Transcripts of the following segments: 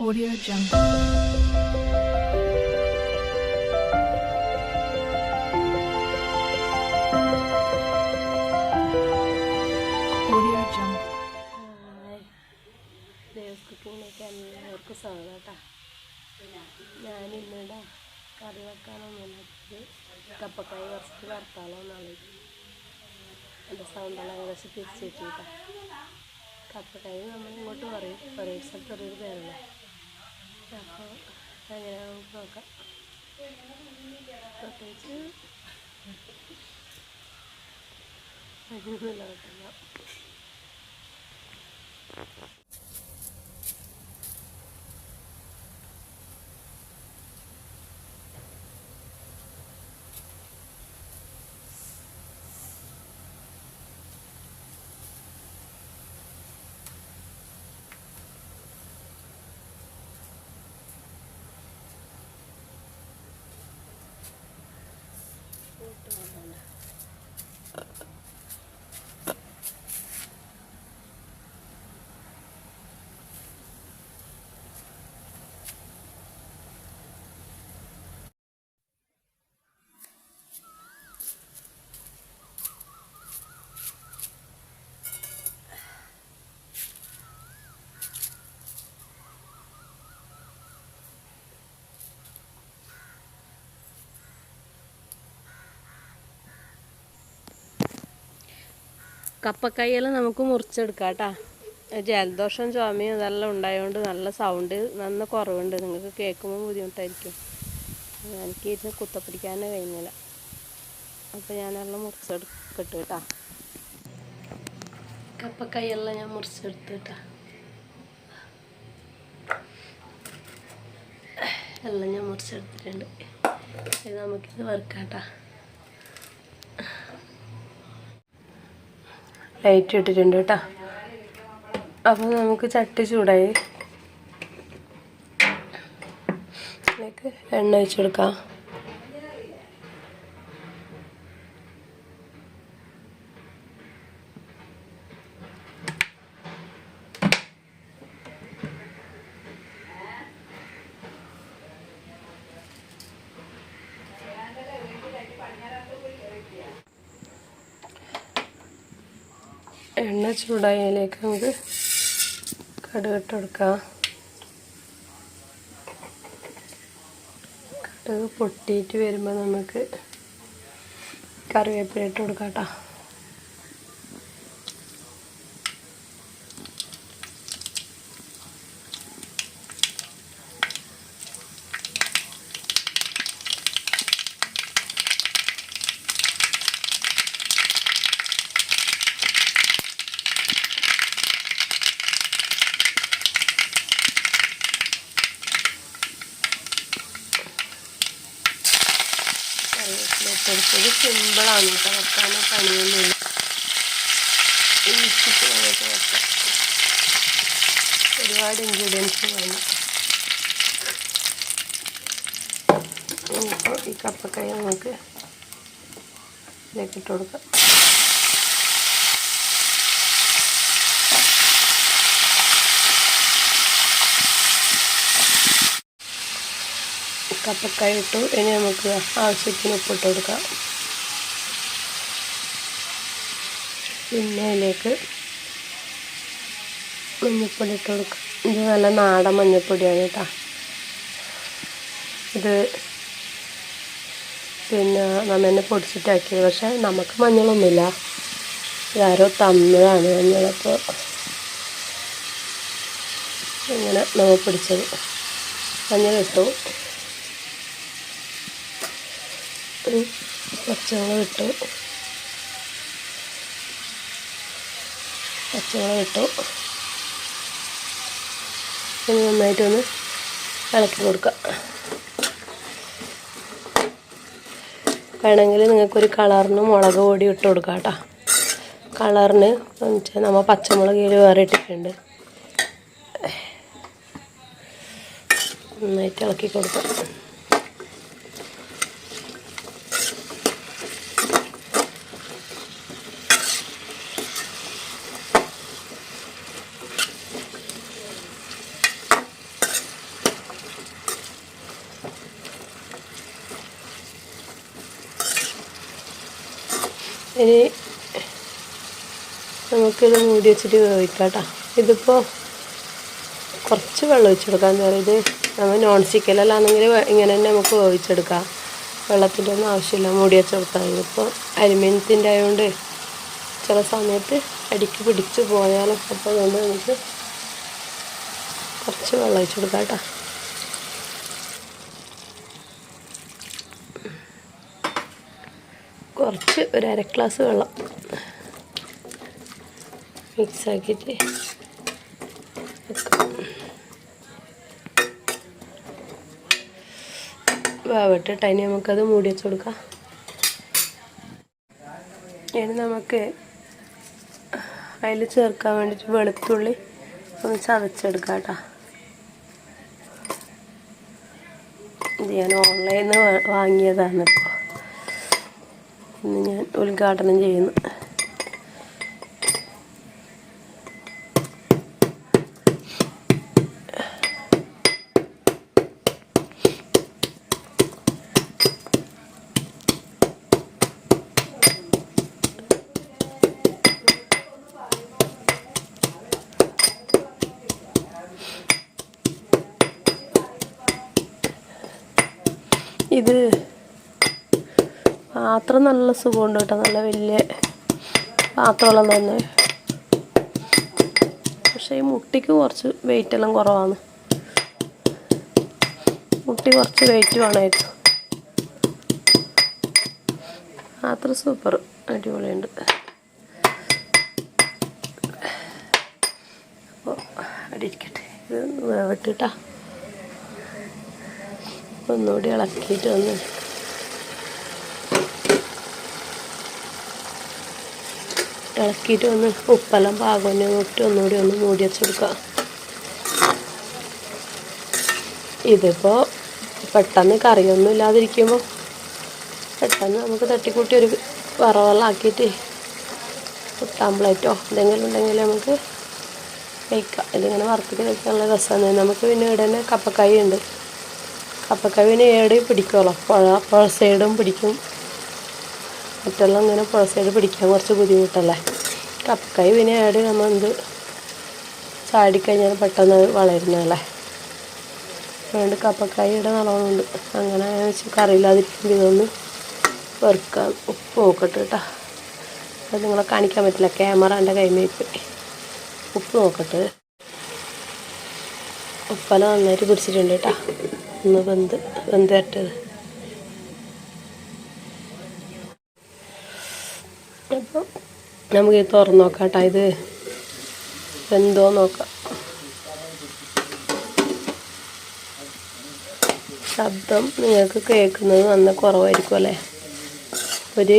Audio Jungle. Audio Jungle. Hi Devas കുക്കിങ്ങിലേക്ക് എല്ലാവർക്കും സ്വാഗതം കേട്ടോ ഞാനിന്നിവിടെ കറി വെക്കാനൊന്നും നോക്കിയത് കപ്പക്കായ കുറച്ചിട്ട് വറുത്താലോന്നാണ് എന്റെ സൗണ്ടെല്ലാം കുറച്ച് തിരിച്ചു കിട്ടിയിട്ടാ കപ്പക്കായ നമ്മൾ ഇങ്ങോട്ട് പറയും ഒരേ സ്ഥലത്ത് ഒരു പേരല്ലേ അപ്പോൾ അങ്ങനെ നമുക്ക് നോക്കാം. പ്രത്യേകിച്ച് അതിനുള്ള விட்டுருவோம் കപ്പക്കൈയെല്ലാം നമുക്ക് മുറിച്ചെടുക്കാം കേട്ടോ ജലദോഷം ചുമയും ഇതെല്ലാം ഉണ്ടായതുകൊണ്ട് നല്ല സൗണ്ട് നന്ന കുറവുണ്ട്. നിങ്ങൾക്ക് കേൾക്കുമ്പോൾ ബുദ്ധിമുട്ടായിരിക്കും. എനിക്ക് ഇരുന്ന് കുത്തപ്പിടിക്കാനേ കഴിയുന്നില്ല അപ്പോൾ ഞാനെല്ലാം മുറിച്ചെടുക്കട്ടെ കേട്ടോ കപ്പക്കൈയെല്ലാം ഞാൻ മുറിച്ചെടുത്തു കേട്ടോ എല്ലാം ഞാൻ മുറിച്ചെടുത്തിട്ടുണ്ട്. നമുക്കിത് വറുക്കാം കേട്ടോ ലൈറ്റ് ഇട്ടിട്ടുണ്ട് കേട്ടോ. അപ്പോൾ നമുക്ക് ചട്ടി ചൂടായി. എണ്ണ എണ്ണ ഒഴിച്ചെടുക്കാം ചൂടായതിലേക്ക് നമുക്ക് കടുക് ഇട്ട് കൊടുക്കാം. കടുക് പൊട്ടിയിട്ട് വരുമ്പോൾ നമുക്ക് കറിവേപ്പില ഇട്ട് കൊടുക്കാം കേട്ടോ. കൊടുത്തത് സിമ്പിളാണ് കേട്ടോ. വെക്കാനോ പണിയൊന്നുമില്ല. ഒരുപാട് ഇൻഗ്രീഡിയൻസ് വേണം ഈ കപ്പക്കായ നമുക്ക് ഇതിലേക്ക് ഇട്ട് കൊടുക്കാം. കപ്പക്കായ ഇട്ടു ഇനി നമുക്ക് ആവശ്യത്തിന് ഉപ്പിട്ട് കൊടുക്കാം. പിന്നെ അതിലേക്ക് മഞ്ഞൾപ്പൊടി ഇട്ട് കൊടുക്കാം. ഇത് നല്ല നാടൻ മഞ്ഞൾപ്പൊടിയാണ് കേട്ടോ. ഇത് പിന്നെ നമ്മ തന്നെ പൊടിച്ചിട്ടാക്കിയത്. പക്ഷെ നമുക്ക് മഞ്ഞളൊന്നുമില്ല. ഇതാരോ തന്നതാണ് മഞ്ഞളപ്പോൾ ഇങ്ങനെ നമ്മൾ പിടിച്ചത്. മഞ്ഞളിട്ടു ഉം. പച്ചമുളക് ഇട്ടു. പച്ചമുളക് ഇട്ടു. ഇനി നന്നായിട്ടൊന്ന് ഇളക്കി കൊടുക്കുക വേണമെങ്കിൽ നിങ്ങൾക്കൊരു കളറിന് മുളക് പൊടി ഇട്ട് കൊടുക്കാം കേട്ടോ. കളറിന് നമ്മൾ പച്ചമുളക് ഇതിൽ വേറെ ഇട്ടിട്ടുണ്ട്. നന്നായിട്ട് ഇളക്കി കൊടുക്കാം. ഇനി നമുക്കിത് മൂടി വെച്ചിട്ട് വേവിക്കാം കേട്ടോ ഇതിപ്പോൾ കുറച്ച് വെള്ളം ഒഴിച്ച് കൊടുക്കാം എന്താ പറയുക ഇത് നമ്മൾ നോൺ സ്റ്റിക്കിലല്ലാന്നെങ്കിൽ ഇങ്ങനെ തന്നെ നമുക്ക് വേവിച്ചെടുക്കാം. വെള്ളത്തിന്റെ ഒന്നും ആവശ്യമില്ല. മൂടി വെച്ചെടുത്താൽ ഇപ്പോൾ അലുമിനിയത്തിന്റെ ആയതുകൊണ്ട് ചില സമയത്ത് അടിക്ക് പിടിച്ച് പോയാലും അപ്പോൾ അതുകൊണ്ട് നമുക്ക് കുറച്ച് വെള്ളം ഒഴിച്ചെടുക്കാം കേട്ടോ. ഒരു അര ഗ്ലാസ് വെള്ളം മിക്സ് ആക്കിയിട്ട് വെക്കാം. വേവിട്ടിട്ട് അതിന് നമുക്കത് മൂടി വെച്ച് കൊടുക്കാം. ഇനി നമുക്ക് അതിൽ ചേർക്കാൻ വേണ്ടിയിട്ട് വെളുത്തുള്ളി ഒന്ന് ചതച്ചെടുക്കാം കേട്ടോ. ഞാൻ ഓൺലൈനിൽ നിന്ന് വാങ്ങിയതാണ്. ഇന്ന് ഞാൻ ഉദ്ഘാടനം ചെയ്യുന്നു. ഇത് പാത്രം നല്ല സുഖമുണ്ട് കേട്ടോ. നല്ല വലിയ പാത്രമെല്ലാം തന്നെ പക്ഷേ ഈ മുട്ടിക്ക് കുറച്ച് വെയിറ്റ് എല്ലാം കുറവാണ്. മുട്ടി കുറച്ച് വെയിറ്റ് വേണമായിരുന്നു. പാത്രം സൂപ്പർ അടിപൊളിയുണ്ട്. അപ്പോൾ അവിടെ ഇത് വേവിട്ടിട്ടാ ഒന്നുകൂടി ഇളക്കിയിട്ട് ഒന്ന് ഇളക്കിയിട്ട് ഒന്ന് ഉപ്പെല്ലാം പാകം നോക്കിയിട്ട് ഒന്നുകൂടി ഒന്ന് മൂടി വെച്ച് കൊടുക്കുക ഇതിപ്പോൾ പെട്ടെന്ന് കറിയൊന്നും ഇല്ലാതിരിക്കുമ്പോൾ പെട്ടെന്ന് നമുക്ക് തട്ടിക്കൂട്ടി ഒരു വറവെല്ലാം ആക്കിയിട്ട് ആംപ്ലേറ്റോ എന്തെങ്കിലും ഉണ്ടെങ്കിൽ നമുക്ക് കഴിക്കാം. ഇതിങ്ങനെ വറുത്തിട്ട് കഴിക്കാനുള്ള രസമാണ്. നമുക്ക് പിന്നെ ഇവിടെ തന്നെ കപ്പക്കായി ഉണ്ട്. കപ്പക്കായി പിന്നെ ഏടെ പിടിക്കുമല്ലോ പുഴ പുഴ സൈഡും പിടിക്കും. മറ്റെല്ലാം ഇങ്ങനെ പുറസൈഡ് പിടിക്കാൻ കുറച്ച് ബുദ്ധിമുട്ടല്ലേ? കപ്പക്കായി പിന്നെ ആഡ് നമ്മൾ എന്ത് ചാടിക്കഴിഞ്ഞാൽ പെട്ടെന്ന് വളരുന്നതല്ലേ? അതുകൊണ്ട് കപ്പക്കായിയുടെ നല്ലോണമുണ്ട്. അങ്ങനെ വെച്ച് കറിയില്ലാതിരിക്കുമ്പോൾ ഇതൊന്ന് വെറുക്കാൻ ഉപ്പ് നോക്കട്ടെ കേട്ടോ. അത് നിങ്ങളെ കാണിക്കാൻ പറ്റില്ല. ക്യാമറ കൈമേപ്പ് ഉപ്പ് നോക്കട്ടെ. ഉപ്പെല്ലാം നന്നായിട്ട് പിടിച്ചിട്ടുണ്ട് കേട്ടോ. ഒന്ന് വെന്ത് വെന്ത് തട്ടത് അപ്പോൾ നമുക്ക് തുറന്ന് നോക്കാം കേട്ടോ. ഇത് എന്തോ നോക്കാം. ശബ്ദം നിങ്ങൾക്ക് കേൾക്കുന്നത് നന്ന കുറവായിരിക്കും അല്ലേ? ഒരു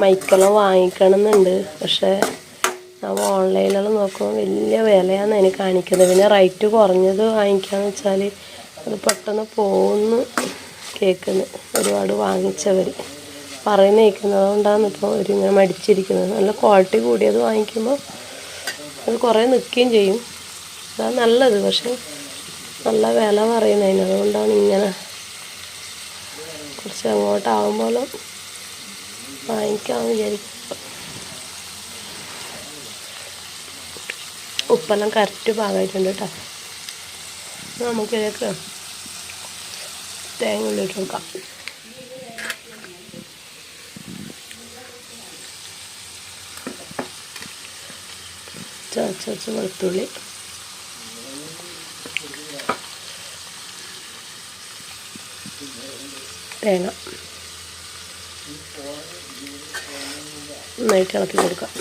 മൈക്കെല്ലാം വാങ്ങിക്കണമെന്നുണ്ട്. പക്ഷേ നമ്മൾ ഓൺലൈനിലെല്ലാം നോക്കുമ്പോൾ വലിയ വിലയാണ് അതിന് കാണിക്കുന്നത്. പിന്നെ റേറ്റ് കുറഞ്ഞത് വാങ്ങിക്കാന്ന് വെച്ചാൽ അത് പെട്ടെന്ന് പോകുന്നു കേൾക്കുന്നു. ഒരുപാട് വാങ്ങിച്ചവർ പറയുന്ന കേൾക്കുന്നത് അതുകൊണ്ടാണ് ഇപ്പോൾ ഇങ്ങനെ മടിച്ചിരിക്കുന്നത്. നല്ല ക്വാളിറ്റി കൂടിയത് വാങ്ങിക്കുമ്പോൾ അത് കുറേ നിൽക്കുകയും ചെയ്യും. അതാണ് നല്ലത്. പക്ഷെ നല്ല വില പറയുന്നതിന് അതുകൊണ്ടാണ് ഇങ്ങനെ കുറച്ച് അങ്ങോട്ടാവുമ്പോൾ വാങ്ങിക്കാമെന്ന് വിചാരിക്കും. ഉപ്പെല്ലാം കറക്റ്റ് പാകമായിട്ടുണ്ട് കേട്ടോ. നമുക്കിതൊക്കെ തേങ്ങ ഉള്ളിട്ട് കൊടുക്കാം. ചതച്ച് വെളുത്തുള്ളി. തേങ്ങ. നന്നായിട്ട് ഇളക്കി കൊടുക്കാം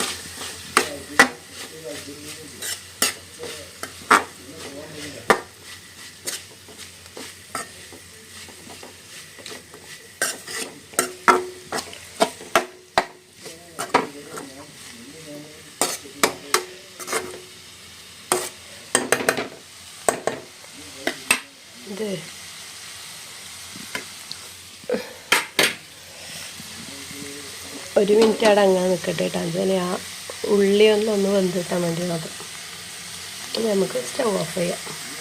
ഇത് ഒരു മിനിറ്റ് അവിടെ അങ്ങനെ നിൽക്കട്ടെ കേട്ടോ. അതുപോലെ ആ ഉള്ളി ഒന്ന് ഒന്ന് വെന്തിട്ടാൽ മതി അത്. നമുക്ക് സ്റ്റവ് ഓഫ് ചെയ്യാം.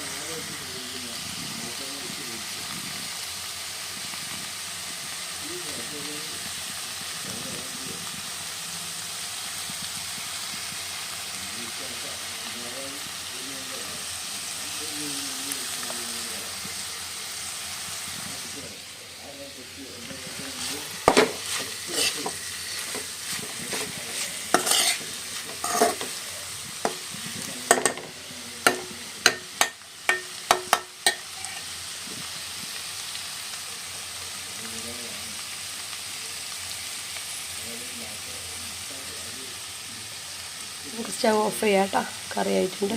സ്റ്റവ് ഓഫ് ചെയ്യാട്ടോ കറി ആയിട്ടുണ്ട്.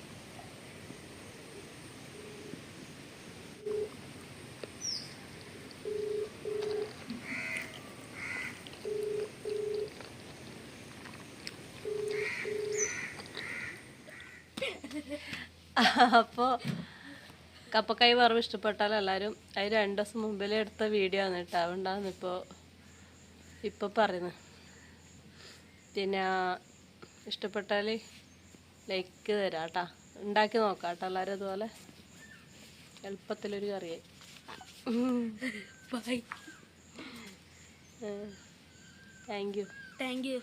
അപ്പോൾ കപ്പക്കായ് വറവ് ഇഷ്ടപ്പെട്ടാൽ എല്ലാവരും അത് രണ്ട് ദിവസം മുമ്പിലേ എടുത്ത വീഡിയോ ആണ് കേട്ടോ. അതുകൊണ്ടാണ് ഇപ്പോൾ ഇപ്പോൾ പറയുന്നത്. പിന്നെ ഇഷ്ടപ്പെട്ടാൽ ലൈക്ക് തരാം കേട്ടോ. ഉണ്ടാക്കി നോക്കാം കേട്ടോ എല്ലാവരും അതുപോലെ എളുപ്പത്തിലൊരു കറിയായി. Bye thank you thank you